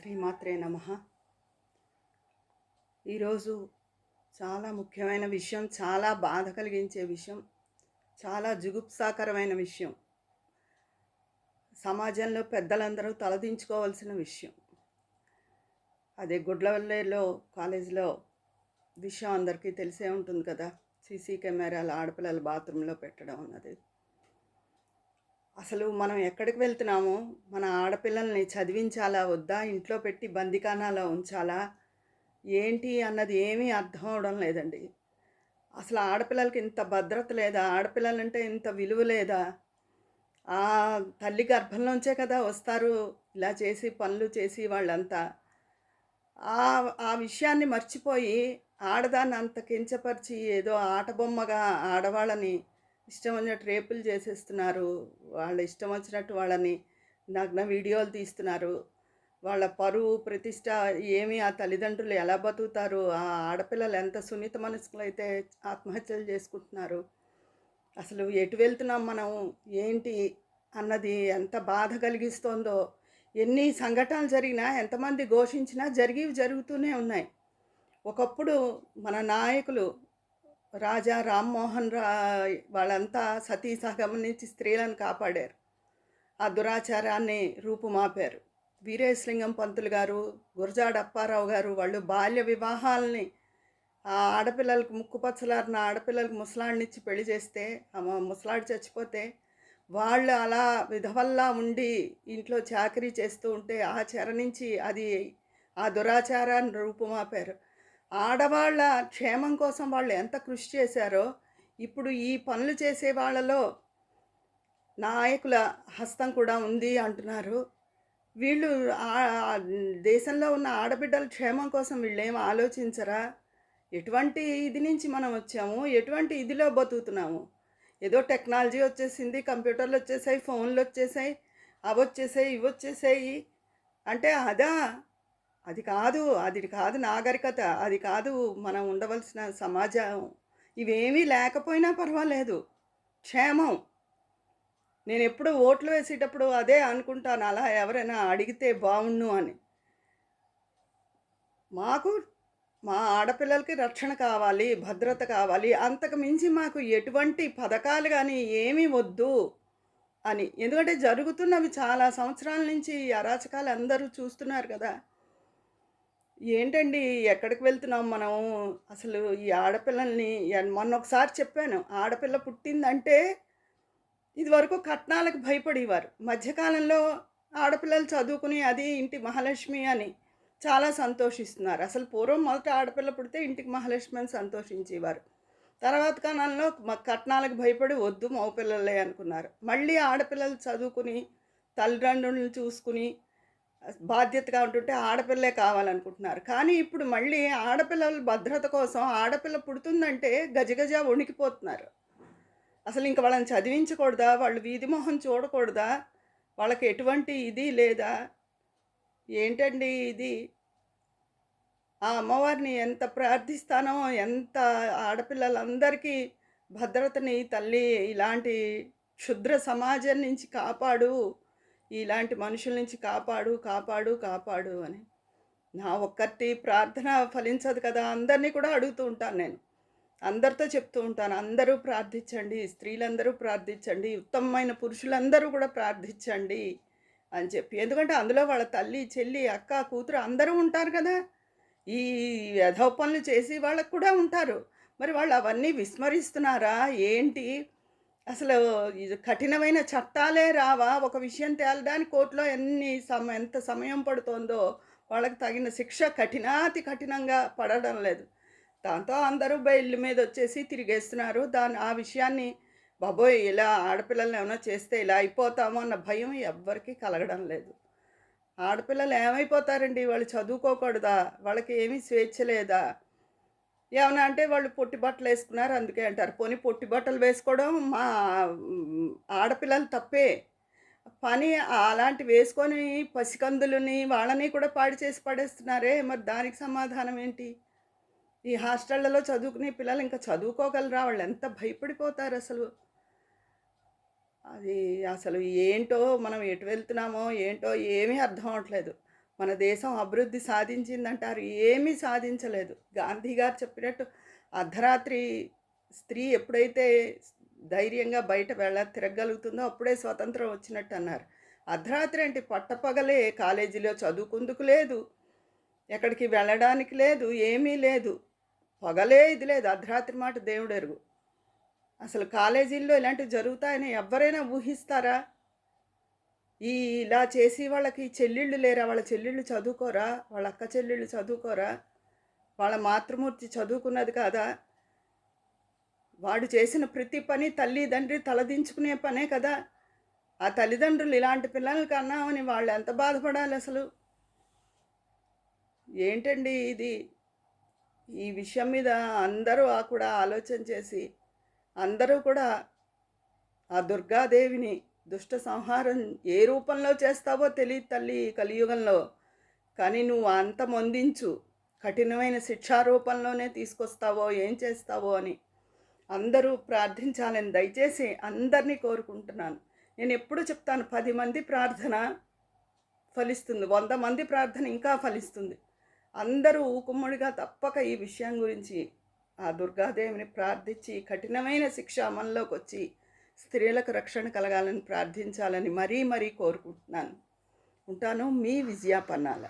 శ్రీమాత్రే నమ. ఈరోజు చాలా ముఖ్యమైన విషయం చాలా బాధ కలిగించే విషయం చాలా జుగుప్సాకరమైన విషయం. సమాజంలో పెద్దలందరూ తలదించుకోవాల్సిన విషయం. అదే గుడ్లవల్లేలో కాలేజీలో విషయం అందరికీ తెలిసే ఉంటుంది కదా. సీసీ కెమెరాలు ఆడపిల్లల బాత్రూంలో పెట్టడం అన్నది. అసలు మనం ఎక్కడికి వెళ్తున్నామో? మన ఆడపిల్లల్ని చదివించాలా? వద్దా? ఇంట్లో పెట్టి బందికానాలో ఉంచాలా? ఏంటి అన్నది ఏమీ అర్థం అవడం లేదండి. అసలు ఆడపిల్లలకి ఇంత భద్రత లేదా? ఆడపిల్లలంటే ఇంత విలువ లేదా? ఆ తల్లి గర్భంలోంచే కదా వస్తారు ఇలా చేసి పనులు చేసి వాళ్ళంతా. ఆ ఆ విషయాన్ని మర్చిపోయి ఆడదాన్ని అంత కించపరిచి ఏదో ఆటబొమ్మగా ఆడవాళ్ళని ఇష్టం వచ్చినట్టు రేపులు చేసేస్తున్నారు. వాళ్ళ ఇష్టం వచ్చినట్టు వాళ్ళని నగ్న వీడియోలు తీస్తున్నారు. వాళ్ళ పరువు ప్రతిష్ట ఏమి ఆ తల్లిదండ్రులు ఎలా బతుకుతారు? ఆ ఆడపిల్లలు ఎంత సున్నిత మనసులు అయితే ఆత్మహత్యలు చేసుకుంటున్నారు? అసలు ఎటు వెళ్తున్నాం మనం? ఏంటి? అన్నది ఎంత బాధ కలిగిస్తోందో ఎన్ని సంఘటనలు జరిగినా ఎంతమంది ఘోషించినా జరిగివి జరుగుతూనే ఉన్నాయి. ఒకప్పుడు మన నాయకులు రాజా రామ్మోహన్ రాయ్ వాళ్ళంతా సతీ సహగమనించి స్త్రీలను కాపాడారు. ఆ దురాచారాన్ని రూపుమాపారు. వీరేశలింగం పంతులు గారు గురజాడ అప్పారావు గారు వాళ్ళు బాల్య వివాహాలని ఆ ఆడపిల్లలకు ముక్కుపచ్చలారిన ఆడపిల్లలకు ముసలాడినిచ్చి పెళ్ళి చేస్తే ఆ ముసలాడు చచ్చిపోతే వాళ్ళు అలా విధవల్లా ఉండి ఇంట్లో చాకరీ చేస్తూ ఉంటే ఆ చెర నుంచి అది ఆ దురాచారాన్ని రూపుమాపారు. ఆడవాళ్ళ క్షేమం కోసం వాళ్ళు ఎంత కృషి చేశారో ఇప్పుడు ఈ పనులు చేసే వాళ్ళలో నాయకుల హస్తం కూడా ఉంది అంటున్నారు. వీళ్ళు దేశంలో ఉన్న ఆడబిడ్డల క్షేమం కోసం వీళ్ళు ఏం ఆలోచించరా? ఎటువంటి ఇది నుంచి మనం వచ్చాము? ఎటువంటి ఇదిలో బతుకుతున్నాము? ఏదో టెక్నాలజీ వచ్చేసింది కంప్యూటర్లు వచ్చేసాయి ఫోన్లు వచ్చేసాయి అవి వచ్చేసాయి ఇవి వచ్చేసాయి. అంటే అదా అది కాదు అది కాదు నాగరికత అది కాదు మనం ఉండవలసిన సమాజం. ఇవేమీ లేకపోయినా పర్వాలేదు. క్షేమం. నేను ఎప్పుడు ఓట్లు వేసేటప్పుడు అదే అనుకుంటాను అలా ఎవరైనా అడిగితే బాగుండు అని. మాకు మా ఆడపిల్లలకి రక్షణ కావాలి భద్రత కావాలి అంతకు మించి మాకు ఎటువంటి పథకాలు కానీ ఏమీ వద్దు అని. ఎందుకంటే జరుగుతున్నవి చాలా సంవత్సరాల నుంచి అరాచకాలు అందరూ చూస్తున్నారు కదా. ఏంటండి ఎక్కడికి వెళ్తున్నాం మనం? అసలు ఈ ఆడపిల్లల్ని మొన్న ఒకసారి చెప్పాను ఆడపిల్ల పుట్టిందంటే ఇదివరకు కట్నాలకు భయపడేవారు. మధ్యకాలంలో ఆడపిల్లలు చదువుకుని అది ఇంటి మహాలక్ష్మి అని చాలా సంతోషిస్తున్నారు. అసలు పూర్వం మొదట ఆడపిల్ల పుడితే ఇంటికి మహాలక్ష్మి అని సంతోషించేవారు. తర్వాత కాలంలో కట్నాలకు భయపడి వద్దు మగపిల్లలే అనుకున్నారు. మళ్ళీ ఆడపిల్లలు చదువుకుని తల్లిదండ్రులను చూసుకుని బాధ్యతగా ఉంటుంటే ఆడపిల్లే కావాలనుకుంటున్నారు. కానీ ఇప్పుడు మళ్ళీ ఆడపిల్లల భద్రత కోసం ఆడపిల్ల పుడుతుందంటే గజగజ వణికిపోతున్నారు. అసలు ఇంక వాళ్ళని చదివించకూడదా? వాళ్ళు వీధి మొహం చూడకూడదా? వాళ్ళకి ఎటువంటి ఇది లేదా? ఏంటండి ఇది? ఆ అమ్మవారిని ఎంత ప్రార్థిస్తానో ఎంత ఆడపిల్లలందరికీ భద్రతని తల్లి ఇలాంటి క్షుద్ర సమాజం నుంచి కాపాడు ఇలాంటి మనుషుల నుంచి కాపాడు కాపాడు కాపాడు అని. నా ఒక్కటి ప్రార్థన ఫలించదు కదా అందరినీ కూడా అడుగుతూ ఉంటాను నేను. అందరితో చెప్తూ ఉంటాను అందరూ ప్రార్థించండి స్త్రీలందరూ ప్రార్థించండి ఉత్తమమైన పురుషులందరూ కూడా ప్రార్థించండి అని చెప్పి. ఎందుకంటే అందులో వాళ్ళ తల్లి చెల్లి అక్క కూతురు అందరూ ఉంటారు కదా. ఈ యథో పనులు చేసి వాళ్ళకు కూడా ఉంటారు. మరి వాళ్ళు అవన్నీ విస్మరిస్తున్నారా? ఏంటి? అసలు కఠినమైన చట్టాలే రావా? ఒక విషయం తేలడానికి కోర్టులో ఎన్ని సమ ఎంత సమయం పడుతుందో వాళ్ళకి తగిన శిక్ష కఠినాతి కఠినంగా పడడం లేదు. దాంతో అందరూ బయళ్ళ మీద వచ్చేసి తిరిగేస్తున్నారు. దాని ఆ విషయాన్ని బాబోయ్ ఇలా ఆడపిల్లల్ని ఏమైనా చేస్తే ఇలా అయిపోతామో అన్న భయం ఎవ్వరికీ కలగడం లేదు. ఆడపిల్లలు ఏమైపోతారండి? వాళ్ళు చదువుకోకూడదా? వాళ్ళకి ఏమీ స్వేచ్ఛ లేదా? ఏమన్నా అంటే వాళ్ళు పొట్టి బట్టలు వేసుకున్నారు అందుకే అంటారు. పోనీ పొట్టి బట్టలు వేసుకోవడం మా ఆడపిల్లలు తప్పే. పని అలాంటి వేసుకొని పసికందులని వాళ్ళని కూడా పాడు చేసి పడేస్తున్నారే. మరి దానికి సమాధానం ఏంటి? ఈ హాస్టళ్ళలో చదువుకునే పిల్లలు ఇంకా చదువుకోగలరా? వాళ్ళు ఎంత భయపడిపోతారు అసలు? అది అసలు ఏంటో మనం ఎటు వెళ్తున్నామో ఏంటో ఏమీ అర్థం అవట్లేదు మన దేశం అభివృద్ధి సాధించిందంటారు. ఏమీ సాధించలేదు. గాంధీ గారు చెప్పినట్టు అర్ధరాత్రి స్త్రీ ఎప్పుడైతే ధైర్యంగా బయట వెళ్ళ తిరగలుగుతుందో అప్పుడే స్వతంత్రం వచ్చినట్టు అన్నారు. అర్ధరాత్రి అంటే పట్టపగలే కాలేజీలో చదువుకుందుకు లేదు. ఎక్కడికి వెళ్ళడానికి లేదు. ఏమీ లేదు. పగలే ఇది లేదు. అర్ధరాత్రి మాట దేవుడు ఎరుగు అసలు కాలేజీల్లో ఇలాంటివి జరుగుతాయని ఎవరైనా ఊహిస్తారా? ఈ ఇలా చేసి వాళ్ళకి చెల్లెళ్ళు లేరా? వాళ్ళ చెల్లెళ్ళు చదువుకోరా? వాళ్ళ అక్క చెల్లెళ్ళు చదువుకోరా? వాళ్ళ మాతృమూర్తి చదువుకున్నది కాదా? వాడు చేసిన ప్రతి పని తల్లి తండ్రి తలదించుకునే పనే కదా. ఆ తల్లిదండ్రులు ఇలాంటి పిల్లల్ని కన్నామని వాళ్ళు ఎంత బాధపడాలి అసలు? ఏంటండి ఇది? ఈ విషయం మీద అందరూ ఆ కూడా ఆలోచన చేసి అందరూ కూడా ఆ దుర్గాదేవిని దుష్ట సంహారం ఏ రూపంలో చేస్తావో తెలియదు తల్లి కలియుగంలో. కానీ నువ్వు అంత మొందించు. కఠినమైన శిక్షా రూపంలోనే తీసుకొస్తావో ఏం చేస్తావో అని. అందరూ ప్రార్థించాలని దయచేసి అందరినీ కోరుకుంటున్నాను. నేను ఎప్పుడు చెప్తాను పది మంది ప్రార్థన ఫలిస్తుంది. వంద మంది ప్రార్థన ఇంకా ఫలిస్తుంది. అందరూ ఊకుమ్మడిగా తప్పక ఈ విషయం గురించి ఆ దుర్గాదేవిని ప్రార్థించి కఠినమైన శిక్ష అమల్లోకి వచ్చి స్త్రీలకు రక్షణ కలగాలని ప్రార్థించాలని మరీ మరీ కోరుకుంటున్నాను. ఉంటాను మీ విజయాపన్నాల.